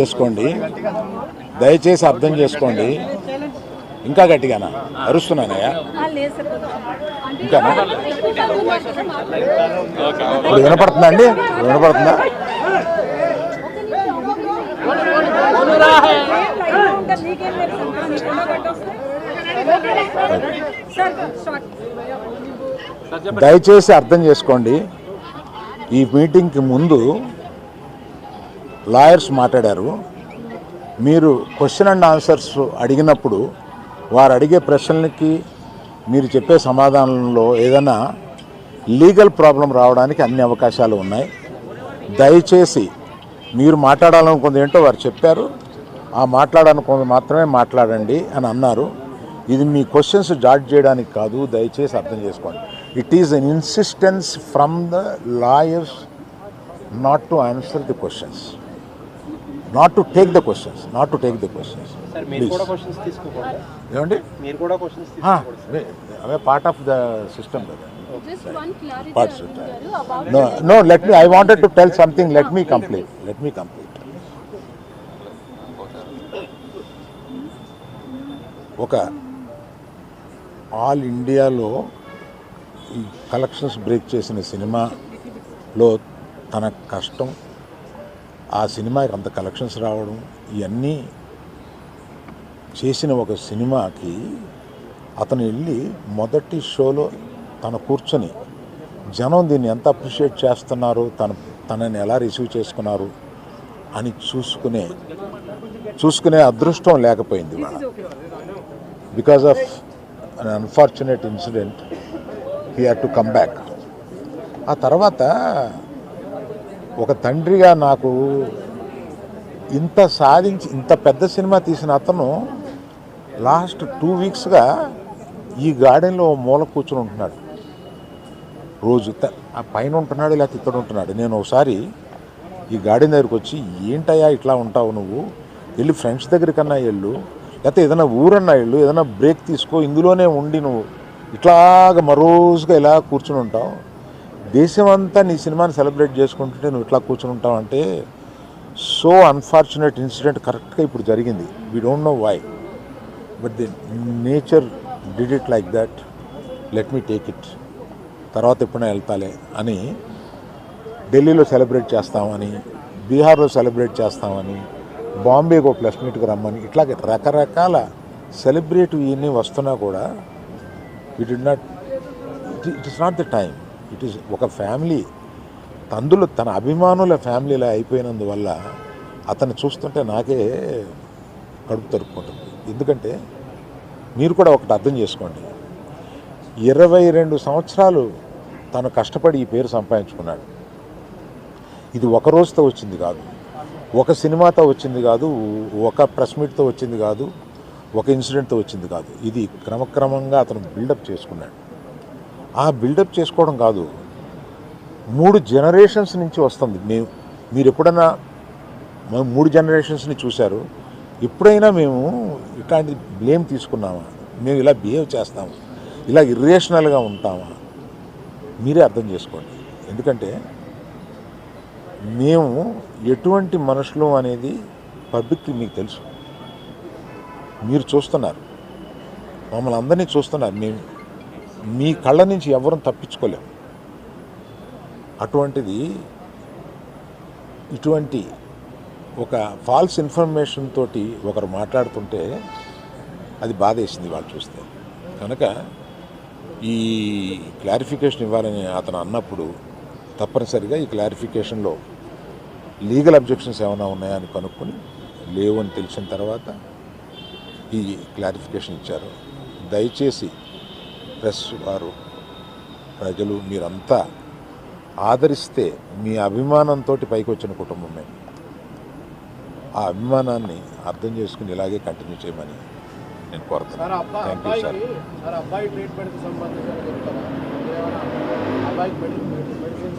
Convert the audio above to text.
చేసుకోండి. దయచేసి అర్థం చేసుకోండి. ఇంకా గట్టిగానా? అరుస్తున్నానయ్యా ఇంకానా? ఇప్పుడు వినపడుతుందా అండి? వినపడుతుందా? దయచేసి అర్థం చేసుకోండి. ఈ మీటింగ్కి ముందు లాయర్స్ మాట్లాడారు. మీరు క్వశ్చన్ అండ్ ఆన్సర్స్ అడిగినప్పుడు వారు అడిగే ప్రశ్నలకి మీరు చెప్పే సమాధానంలో ఏదైనా లీగల్ ప్రాబ్లం రావడానికి అన్ని అవకాశాలు ఉన్నాయి. దయచేసి మీరు మాట్లాడాలనుకుంది ఏంటో వారు చెప్పారు. ఆ మాట్లాడాలనుకుంది మాత్రమే మాట్లాడండి అని అన్నారు. ఇది మీ క్వశ్చన్స్ జాడ్ చేయడానికి కాదు దయచేసి అర్థం చేసుకోండి. It is an insistence from the lawyers not to answer the questions not to take the questions not to take the questions ఏమండి? మీరు కూడా క్వశ్చన్స్ ఆ, తీసుకోకూడదు అవే- పార్ట్ ఆఫ్ ద సిస్టమ్ కదా. No no let me I wanted to tell something let me complete let me complete ఒక all ఇండియాలో ఈ కలెక్షన్స్ బ్రేక్ చేసిన సినిమాలో తన కష్టం ఆ సినిమాకి అంత కలెక్షన్స్ రావడం ఇవన్నీ చేసిన ఒక సినిమాకి అతను వెళ్ళి మొదటి షోలో తను కూర్చొని జనం దీన్ని ఎంత అప్రిషియేట్ చేస్తున్నారు తన తనని ఎలా రిసీవ్ చేసుకున్నారు అని చూసుకునే చూసుకునే అదృష్టం లేకపోయింది వాళ్ళ because of an unfortunate incident he had to come back ఆ తర్వాత ఒక తండ్రిగా నాకు ఇంత సాధించి ఇంత పెద్ద సినిమా తీసిన అతను లాస్ట్ టూ వీక్స్గా ఈ గార్డెన్లో ఓ మూల కూర్చుని ఉంటున్నాడు. రోజు త- ఆ పైన ఉంటున్నాడు లేకపోతే ఇతడు ఉంటున్నాడు. నేను ఒకసారి ఈ గార్డెన్ దగ్గరికి వచ్చి ఏంటయ్యా ఇట్లా ఉంటావు నువ్వు? వెళ్ళి ఫ్రెండ్స్ దగ్గరికన్నా వెళ్ళు లేకపోతే ఏదైనా ఊరన్నా వెళ్ళు ఏదైనా బ్రేక్ తీసుకో ఇందులోనే ఉండి నువ్వు. ఇట్లాగ మరోజుగా ఇలా కూర్చుని ఉంటావు. దేశం అంతా నీ సినిమాని సెలబ్రేట్ చేసుకుంటుంటే నువ్వు ఇట్లా కూర్చుని ఉంటావంటే సో అన్ఫార్చునేట్ ఇన్సిడెంట్ కరెక్ట్గా ఇప్పుడు జరిగింది. We don't know why but the nature did it like that let me take it తర్వాత ఎప్పుడైనా వెళ్తాలే అని ఢిల్లీలో సెలబ్రేట్ చేస్తామని బీహార్లో సెలబ్రేట్ చేస్తామని బాంబేకి ఒక ప్లస్ మీట్కి రమ్మని ఇట్లాగే రకరకాల సెలబ్రేట్ ఇవన్నీ వస్తున్నా కూడా it is not it is not the time it is ఒక ఫ్యామిలీ. తందులు తన అభిమానుల ఫ్యామిలీలా అయిపోయినందువల్ల అతన్ని చూస్తుంటే నాకే కడుపు తరుపుకుంటుంది ఎందుకంటే మీరు కూడా ఒకటి అర్థం చేసుకోండి. ఇరవై రెండు సంవత్సరాలు తను కష్టపడి ఈ పేరు సంపాదించుకున్నాడు. ఇది ఒక రోజుతో వచ్చింది కాదు. ఒక సినిమాతో వచ్చింది కాదు. ఒక ప్రెస్ మీట్తో వచ్చింది కాదు. ఒక ఇన్సిడెంట్తో వచ్చింది కాదు. ఇది క్రమక్రమంగా అతను బిల్డప్ చేసుకున్నాడు. ఆ బిల్డప్ చేసుకోవడం కాదు. మూడు జనరేషన్స్ నుంచి వస్తుంది. మేము మీరు ఎప్పుడైనా మూడు జనరేషన్స్ని చూశారు? ఎప్పుడైనా మేము ఇట్లాంటి బ్లేమ్ తీసుకున్నామా? మేము ఇలా బిహేవ్ చేస్తాము? ఇలా ఇర్రేషనల్గా ఉంటామా? మీరే అర్థం చేసుకోండి. ఎందుకంటే మేము ఎటువంటి మనుషులు అనేది పబ్లిక్కి మీకు తెలుసు. మీరు చూస్తున్నారు. మమ్మల్ని అందరినీ చూస్తున్నారు. మేము మీ కళ్ళ నుంచి ఎవరూ తప్పించుకోలేము అటువంటిది ఇటువంటి ఒక ఫాల్స్ ఇన్ఫర్మేషన్ తోటి ఒకరు మాట్లాడుతుంటే అది బాధేసింది వాళ్ళు చూస్తే. కనుక ఈ క్లారిఫికేషన్ ఇవ్వాలని అతను అన్నప్పుడు తప్పనిసరిగా ఈ క్లారిఫికేషన్లో లీగల్ అబ్జెక్షన్స్ ఏమైనా ఉన్నాయా అని కనుక్కొని లేవు అని తెలిసిన తర్వాత ఈ క్లారిఫికేషన్ ఇచ్చారు. దయచేసి ప్రెస్ వారు ప్రజలు మీరంతా ఆదరిస్తే మీ అభిమానంతో పైకి వచ్చిన కుటుంబమే. ఆ అభిమానాన్ని అర్థం చేసుకుని ఇలాగే కంటిన్యూ చేయమని నేను కోరుతున్నాను. Thank you sir